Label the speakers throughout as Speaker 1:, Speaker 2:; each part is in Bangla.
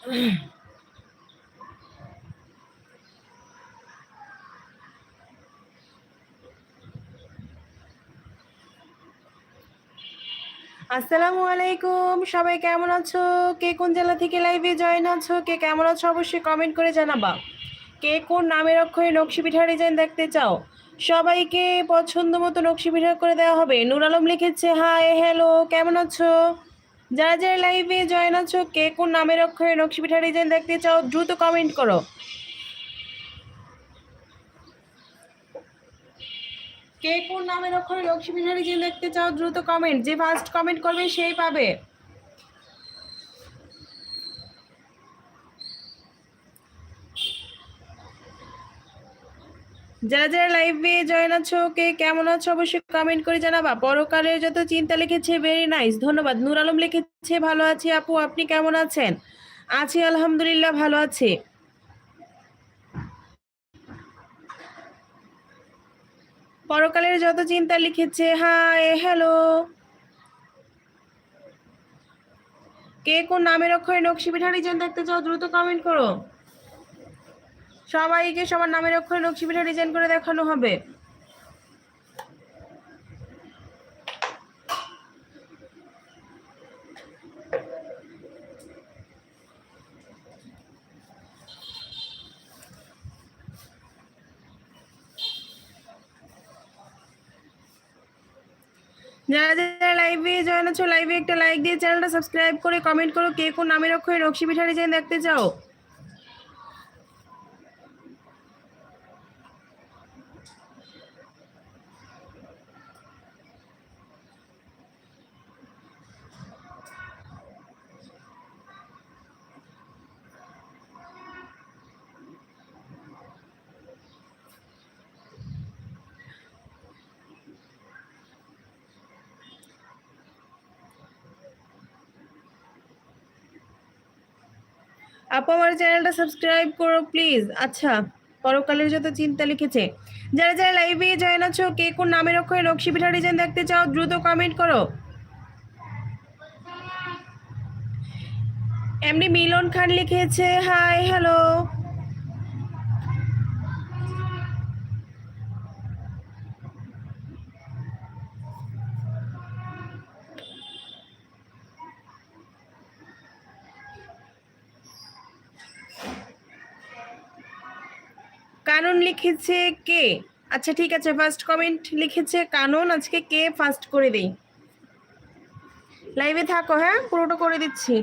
Speaker 1: আসসালামু আলাইকুম। সবাই কেমন আছো? কে কোন জেলা থেকে লাইভে জয়েন আছো? কে কেমন আছো অবশ্যই কমেন্ট করে জানাবা। কে কোন নামের অক্ষরে নকশি পিঠা ডিজাইন দেখতে চাও? সবাইকে পছন্দ মতো নকশি পিঠা করে দেওয়া হবে। নুর আলম লিখেছে হাই হ্যালো কেমন আছো? যারা যারা লাইভে জয়েন আছো, কে কোন নামের অক্ষরে নকশি পিঠা ডিজাইন দেখতে চাও, দ্রুত কমেন্ট করো। কে কোন নামের অক্ষরে লক্ষ্মী পিঠা ডিজাইন দেখতে চাও, দ্রুত কমেন্ট যে ফার্স্ট কমেন্ট করবে, সেই পাবে। যারা যারা লাইভে জয়েন আছো, কে কেমন আছো, অবশ্যই কমেন্ট করে জানাবা। পরকালের যত চিন্তা লিখেছে ভেরি নাইস ধন্যবাদ। নূর আলম লিখেছে, ভালো আছি আপু, আপনি কেমন আছেন? আছি, আলহামদুলিল্লাহ, ভালো আছি। পরকালের যত চিন্তা লিখেছে হাই হ্যালো কে কোন নামের অক্ষরে নকশি পিঠা ডিজাইন দেখতে চাও, দ্রুত কমেন্ট করো। সবাইকে সবার নামের অক্ষরে নকশি পিঠা ডিজাইন করে দেখানো হবে। যারা যারা লাইভে জয়েন আছো লাইভে একটা লাইক দিয়ে চ্যানেলটা সাবস্ক্রাইব করে কমেন্ট করো, কে কোন নামের অক্ষরে নকশি পিঠা ডিজাইন দেখতে চাও। আপু, আমার চ্যানেলটা সাবস্ক্রাইব করো প্লিজ আচ্ছা পরকালের যত চিন্তা লিখেছে। যারা যারা লাইভে জয়েন আছো, কে কোন নামের অক্ষরে নকশি পিঠা ডিজাইন দেখতে চাও, দ্রুত কমেন্ট করো। এমনি মিলন খান লিখেছে হাই হ্যালো কানন লিখেছে কে? আচ্ছা ঠিক আছে ফার্স্ট কমেন্ট লিখেছে কানন, আজকে কে ফার্স্ট করে দেই? লাইভে থাকো হ্যাঁ? পুরোটা করে দিচ্ছি।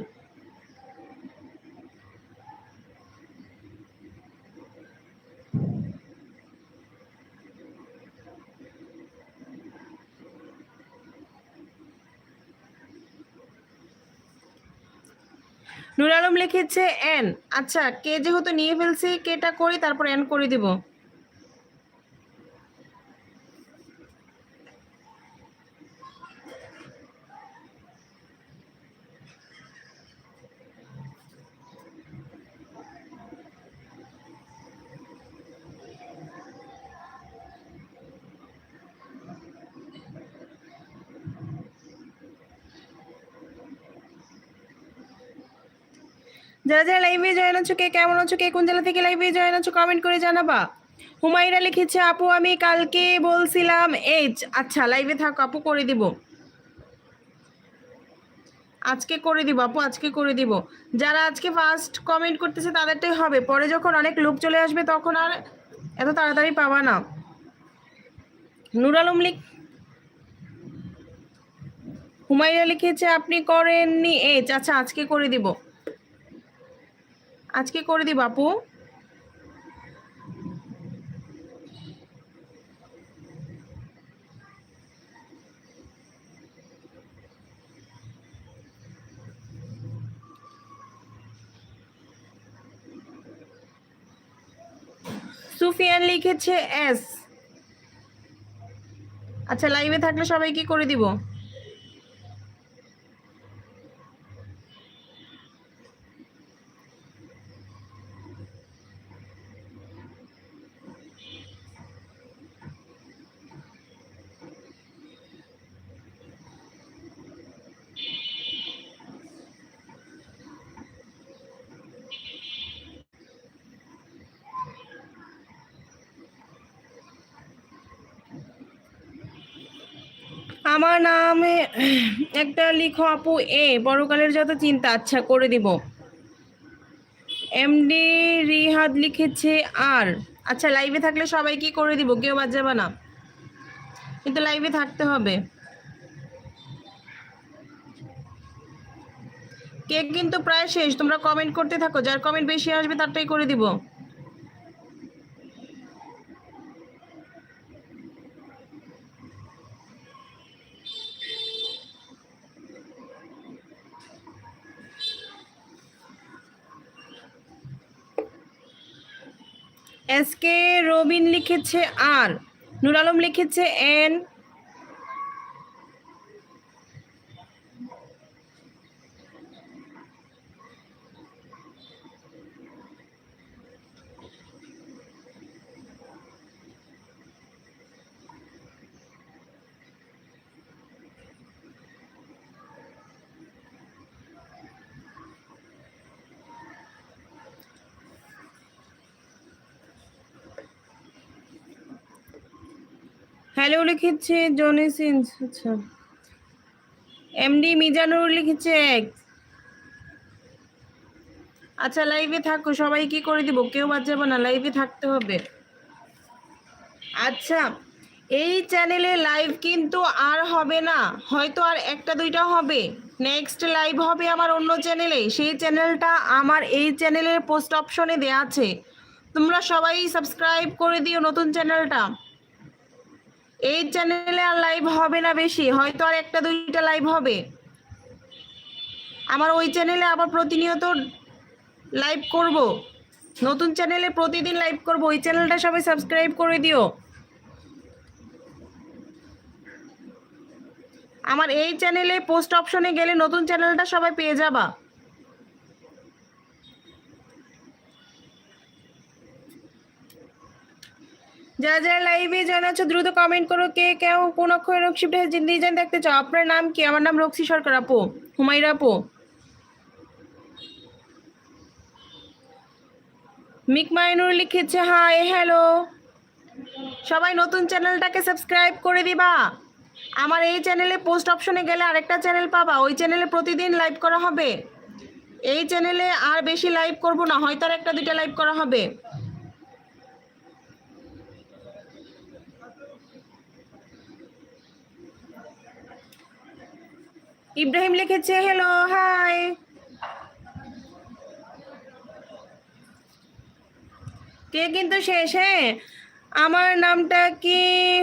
Speaker 1: নুর আলম লিখেছে এন আচ্ছা কে যেহেতু নিয়ে ফেলছি, কেটা করি, তারপর এন করে দিব। যারা যারা লাইভে জয়েন আছো, কে কেমন আছো, কে কোন জেলা থেকে লাইভে জয়েন আছো কমেন্ট করে জানাবা। হুমাইরা লিখেছে, আপু, আমি কালকে বলছিলাম, এইচ আচ্ছা লাইভে থাকো, আপু, করে দিব। আজকে করে দিব, আপু, আজকে করে দিব। যারা আজকে ফার্স্ট কমেন্ট করতেছে, তাদেরটাই হবে। পরে যখন অনেক লোক চলে আসবে, তখন আর এত তাড়াতাড়ি পাবা না। নুর আলম লিখ হুমাইরা লিখেছে, আপনি করেননি, এইচ আচ্ছা আজকে করে দিব। আজকে করে দিব আপু সুফিয়ান লিখেছে এস। আচ্ছা লাইভে থাকলে সবাইকে করে দিব। আমার নামে একটা লিখো আপু, এ বড়কালের যত চিন্তা আচ্ছা করে দিব। এমডি রিহাদ লিখেছে আর। আচ্ছা লাইভে থাকলে সবাই কি করে দিব? কেউ বাদ যাবে না। কিন্তু লাইভে থাকতে হবে। কেক কিন্তু প্রায় শেষ। তোমরা কমেন্ট করতে থাকো। যার কমেন্ট বেশি আসবে, তারটাই করে দিব। এস কে রবিন লিখেছে আর নুর আলম লিখেছে এন হ্যালো লিখেছে জনি সিন্স আচ্ছা। এমডি মিজানুর লিখেছে আচ্ছা লাইভে থাকো, সবাই কি করে দিব? কেউ বাদ যাবে না, লাইভে থাকতে হবে। আচ্ছা এই চ্যানেলে লাইভ কিন্তু আর হবে না, হয়তো আর একটা দুইটা হবে। নেক্সট লাইভ হবে আমার অন্য চ্যানেলে, সেই চ্যানেলটা আমার এই চ্যানেলের পোস্ট অপশনে দেয়া আছে। তোমরা সবাই সাবস্ক্রাইব করে দিও নতুন চ্যানেলটা। এই চ্যানেলে আর লাইভ হবে না বেশি, হয়তো আর একটা দুইটা লাইভ হবে। আমার ওই চ্যানেলে আবার প্রতিনিয়ত লাইভ করব। নতুন চ্যানেলে প্রতিদিন লাইভ করব, ওই চ্যানেলটা সবাই সাবস্ক্রাইব করে দিও। আমার এই চ্যানেলে পোস্ট অপশনে গেলে নতুন চ্যানেলটা সবাই পেয়ে যাবা। যারা যারা লাইভে জানাচ্ছ দ্রুত কমেন্ট করো কে কেউ কোন অক্ষরে রক্ষিপটা ডিজাইন দেখতে চাও। আপনার নাম কি? আমার নাম রক্সি সরকার আপু হুমাইরা আপু। মিক মাইনুর লিখেছে, হাই হ্যালো সবাই নতুন চ্যানেলটাকে সাবস্ক্রাইব করে দিবা। আমার এই চ্যানেলে পোস্ট অপশনে গেলে আরেকটা চ্যানেল পাবা। ওই চ্যানেলে প্রতিদিন লাইভ করা হবে। এই চ্যানেলে আর বেশি লাইভ করব না, হয়তো আর একটা দুইটা লাইভ করা হবে। ইব্রাহিম লিখেছে হ্যালো হাই কে কিন্তু শেষ হ্যাঁ? আমার নামটা কি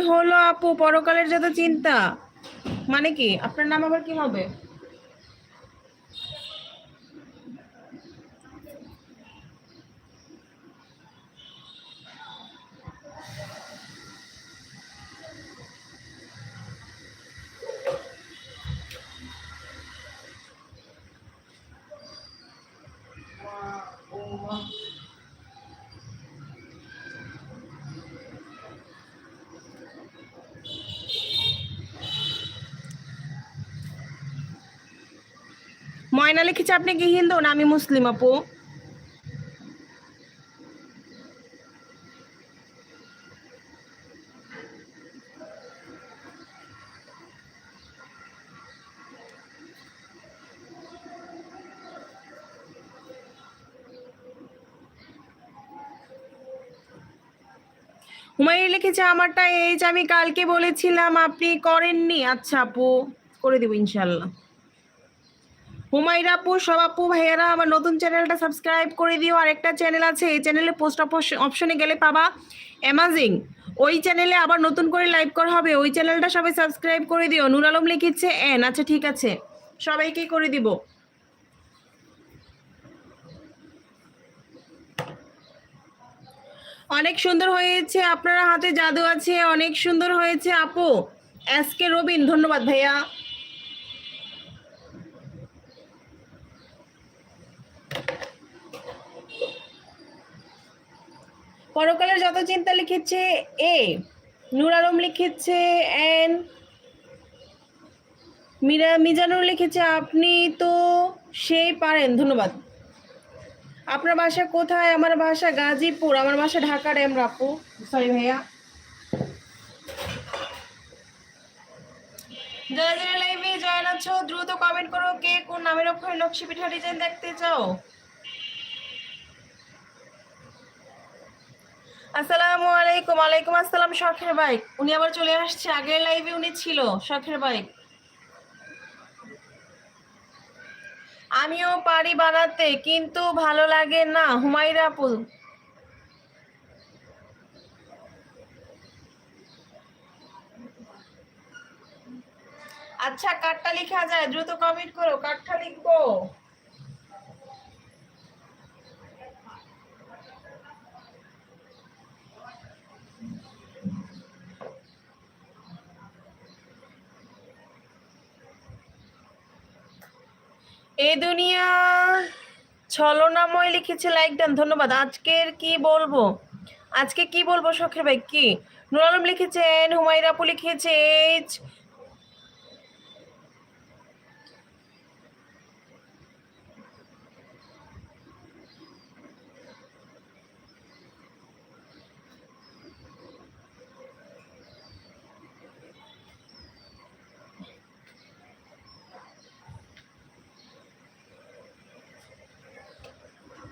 Speaker 1: হলো আপু? পরকালের যত চিন্তা। মানে কি? আপনার নাম আবার কি হবে? ময়না লিখেছে, আপনি কি হিন্দু? না, আমি মুসলিম, আপু। হুমায়ুন লিখেছে, আমারটা এই যে আমি কালকে বলেছিলাম, আপনি করেননি। আচ্ছা আপু, করে দিব ইনশাল্লাহ। হুমায়রা আপু সব আপু ভাইয়ারা, আমার নতুন চ্যানেলটা সাবস্ক্রাইব করে দিও। আর একটা চ্যানেল আছে, এই চ্যানেলে পোস্ট অপশনে গেলে পাবা অ্যামাজিং ওই চ্যানেলে আবার নতুন করে লাইভ করা হবে, ওই চ্যানেলটা সবাই সাবস্ক্রাইব করে দিও। নুর আলম লিখিচ্ছে এন। আচ্ছা ঠিক আছে, সবাইকে করে দিব। অনেক সুন্দর হয়েছে, আপনার হাতে জাদু আছে, অনেক সুন্দর হয়েছে, আপু। এস কে রবিন, ধন্যবাদ ভাইয়া। পরকালের যত চিন্তা লিখেছে এ, নূর আলম লিখেছে এন, মিরা, মিজানুর লিখেছে আপনি তো সেই পারেন, ধন্যবাদ। আপনার বাসা কোথায়? আমার বাসা গাজীপুর, আমার বাসা ঢাকার এম রাপু সরি ভাইয়া দুহাজার লাইভে জয়েন আছো, দ্রুত কমেন্ট করো কে কোন নামের অক্ষরে নকশি পিঠা ডিজাইন দেখতে চাও। আসসালামু আলাইকুম, ওয়ালাইকুম আসসালাম, শখের বাইক। উনি আবার চলে আসছে, আগের লাইভে উনি ছিল, শখের বাইক। আমিও পারি বানাতে, কিন্তু ভালো লাগে না হুমায়রা আপু। আচ্ছা কাঠটা লেখা যায়, দ্রুত কমেন্ট করো কাঠটা লিখব। এই দুনিয়া, ছলনাময় লিখেছে লাইক ধন্যবাদ। আজকের কি বলব? আজকে কি বলব শখের ভাই? কি? নুর আলম লিখেছেন, হুমায়রা আপু লিখেছে